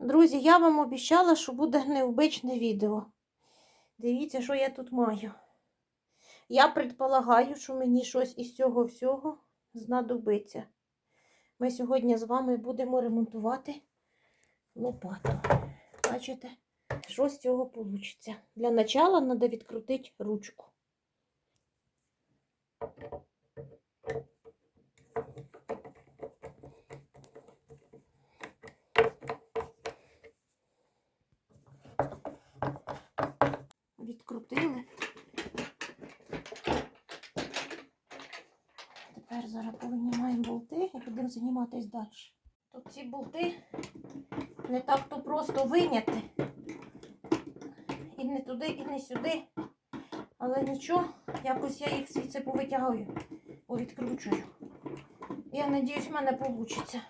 Друзі, я вам обіцяла, що буде необичне відео. Дивіться, що я тут маю. Я предполагаю, що мені щось із цього всього знадобиться. Ми сьогодні з вами будемо ремонтувати лопату. Бачите, що з цього вийде. Для начала треба відкрутити ручку. Відкрутили. Тепер зараз повинімаємо болти і будемо займатися далі. Тут ці болти не так то просто виняти. І не туди, і не сюди. Але нічого, якось я їх звідси повитягую, повідкручую. Я надіюсь, в мене вийде.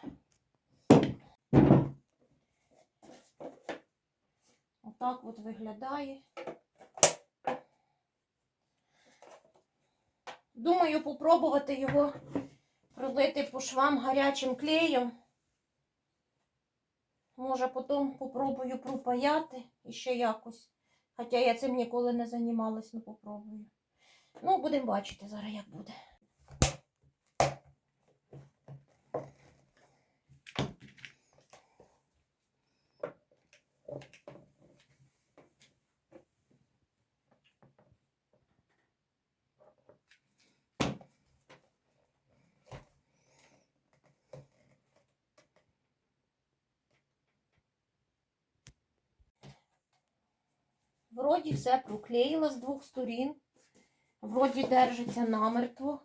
Отак от виглядає. Думаю, попробувати його пролити по швам гарячим клеєм. Може, потім попробую пропаяти і ще якось. Хоча я цим ніколи не займалась, ну попробую. Ну, будемо бачити зараз, як буде. Вроді все проклеїла з двох сторін. Вроді держиться намертво.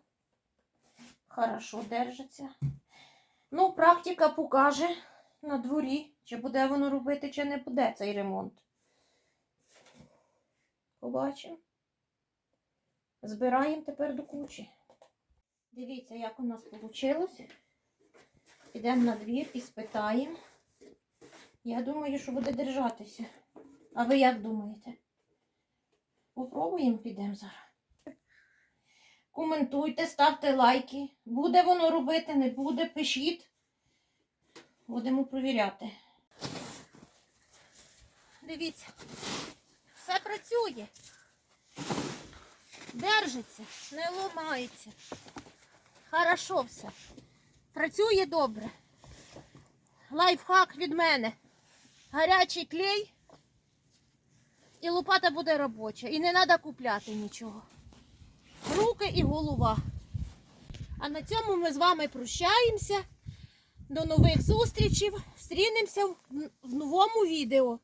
Хорошо держиться. Ну, практика покаже на дворі, чи буде воно робити, чи не буде цей ремонт. Побачимо. Збираємо тепер до кучі. Дивіться, як у нас вийшло. Підемо на двір і спитаємо. Я думаю, що буде держатися. А ви як думаєте? Попробуємо, підемо зараз. Коментуйте, ставте лайки. Буде воно робити, не буде, пишіть. Будемо провіряти. Дивіться, все працює. Держиться, не ломається. Хорошо все. Працює добре. Лайфхак від мене. Гарячий клей і лопата буде робоча. І не треба купляти нічого. Руки і голова. А на цьому ми з вами прощаємося. До нових зустрічей. Стрінемося в новому відео.